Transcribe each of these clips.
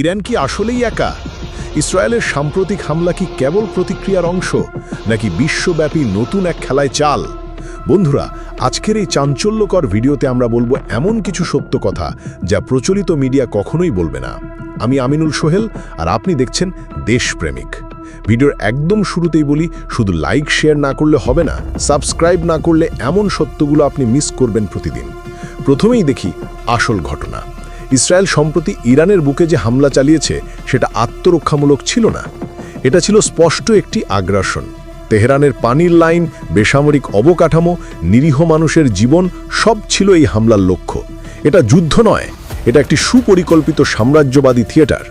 Iran কি আসলেই একা? ইসরায়েলের সাম্প্রতিক হামলা কি কেবল প্রতিক্রিয়ার অংশ, নাকি বিশ্বব্যাপী নতুন এক খেলায় চাল? বন্ধুরা, আজকের এই চাঞ্চল্যকর ভিডিওতে আমরা বলব এমন কিছু সত্য কথা যা প্রচলিত মিডিয়া কখনোই বলবে না। আমি আমিনুল সোহেল, আর আপনি দেখছেন দেশপ্রেমিক। ভিডিওর একদম শুরুতেই বলি, শুধু লাইক, শেয়ার না করলে হবে না, সাবস্ক্রাইব না করলে এমন সত্যগুলো আপনি মিস করবেন প্রতিদিন। প্রথমেই দেখি আসল ঘটনা। ইসরায়েল সম্প্রতি ইরানের বুকে যে হামলা চালিয়েছে, সেটা আত্মরক্ষামূলক ছিল না। এটা ছিল স্পষ্ট একটি আগ্রাসন। তেহরানের পানির লাইন, বেসামরিক অবকাঠামো, নিরীহ মানুষের জীবন, সব ছিল এই হামলার লক্ষ্য। এটা যুদ্ধ নয়, এটা একটি সুপরিকল্পিত সাম্রাজ্যবাদী থিয়েটার।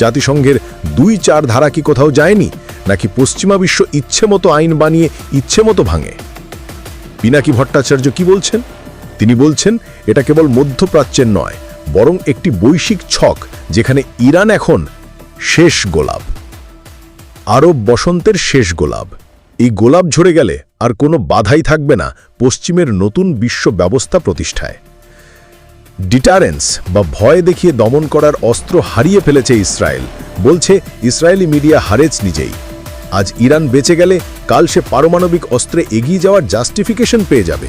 জাতিসংঘের দুই চার ধারা কি কোথাও যায়নি, নাকি পশ্চিমা বিশ্ব ইচ্ছে মতো আইন বানিয়ে ইচ্ছে মতো ভাঙে? পিনাকি ভট্টাচার্য কি বলছেন? তিনি বলছেন, এটা কেবল মধ্যপ্রাচ্যের নয় বরং একটি বৈশ্বিক ছক যেখানে ইরান এখন শেষ গোলাপ। আরব বসন্তের শেষ গোলাপ। এই গোলাপ ঝরে গেলে আর কোনো বাধাই থাকবে না পশ্চিমের নতুন বিশ্ব ব্যবস্থা প্রতিষ্ঠায়। ডিটারেন্স বা ভয় দেখিয়ে দমন করার অস্ত্র হারিয়ে ফেলেছে ইসরায়েল, বলছে ইসরায়েলি মিডিয়া হারেজ নিজেই। আজ ইরান বেঁচে গেলে কাল সে পারমাণবিক অস্ত্রে এগিয়ে যাওয়ার জাস্টিফিকেশন পেয়ে যাবে।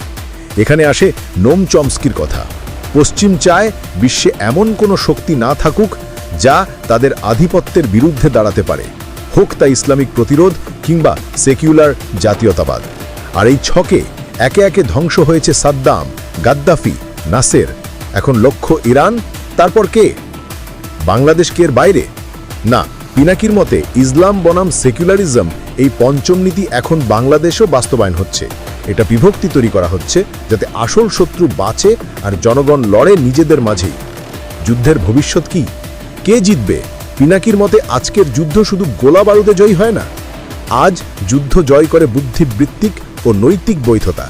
এখানে আসে নোম চমস্কির কথা। পশ্চিম চায় বিশ্বে এমন কোনো শক্তি না থাকুক যা তাদের আধিপত্যের বিরুদ্ধে দাঁড়াতে পারে। হোক তা ইসলামিক প্রতিরোধ কিংবা সেকিউলার জাতীয়তাবাদ। আর এই ছকে একে একে ধ্বংস হয়েছে সাদ্দাম, গাদ্দাফি, নাসের। এখন লক্ষ্য ইরান, তারপর কে? বাংলাদেশ কে এর বাইরে? না, পিনাকির মতে ইসলাম বনাম সেকুলারিজম এই পঞ্চম নীতি এখন বাংলাদেশও বাস্তবায়ন হচ্ছে। এটা বিভক্তি তৈরি করা হচ্ছে যাতে আসল শত্রু বাঁচে আর জনগণ লড়ে নিজেদের মাঝেই। যুদ্ধের ভবিষ্যৎ কি? কে জিতবে? পিনাকির মতে আজকের যুদ্ধ শুধু গোলা বারুদে জয় হয় না। আজ যুদ্ধ জয় করে বুদ্ধিবৃত্তিক ও নৈতিক বৈধতা।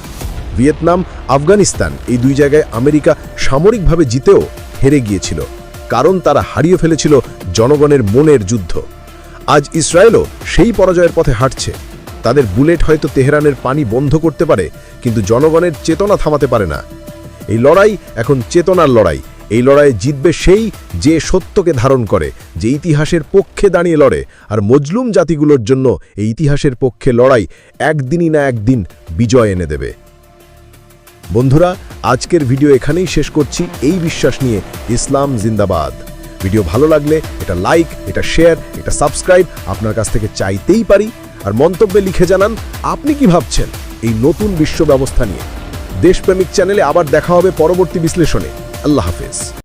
ভিয়েতনাম, আফগানিস্তান এই দুই জায়গায় আমেরিকা সামরিকভাবে জিতেও হেরে গিয়েছিল, কারণ তারা হারিয়ে ফেলেছিল জনগণের মনের যুদ্ধ। আজ ইসরায়েলও সেই পরাজয়ের পথে হাঁটছে। তাদের বুলেট হয়তো তেহরানের পানি বন্ধ করতে পারে, কিন্তু জনগণের চেতনা থামাতে পারে না। এই লড়াই এখন চেতনার লড়াই। এই লড়াইয়ে জিতবে সেই যে সত্যকে ধারণ করে, যে ইতিহাসের পক্ষে দাঁড়িয়ে লড়ে। আর মজলুম জাতিগুলোর জন্য এই ইতিহাসের পক্ষে লড়াই একদিনই না একদিন বিজয় এনে দেবে। বন্ধুরা, আজকের ভিডিও এখানেই শেষ করছি। এই বিশ্বাস নিয়ে ইসলাম জিন্দাবাদ। ভিডিও ভালো লাগলে এটা লাইক, এটা শেয়ার, এটা সাবস্ক্রাইব। আপনার কাছ থেকে চাইতেই পারি। আর মন্তব্যে লিখে জানান, আপনি কি ভাবছেন এই নতুন বিশ্ব ব্যবস্থা নিয়ে? দেশপ্রেমিক চ্যানেলে আবার দেখা হবে পরবর্তী বিশ্লেষণে। আল্লাহ হাফেজ।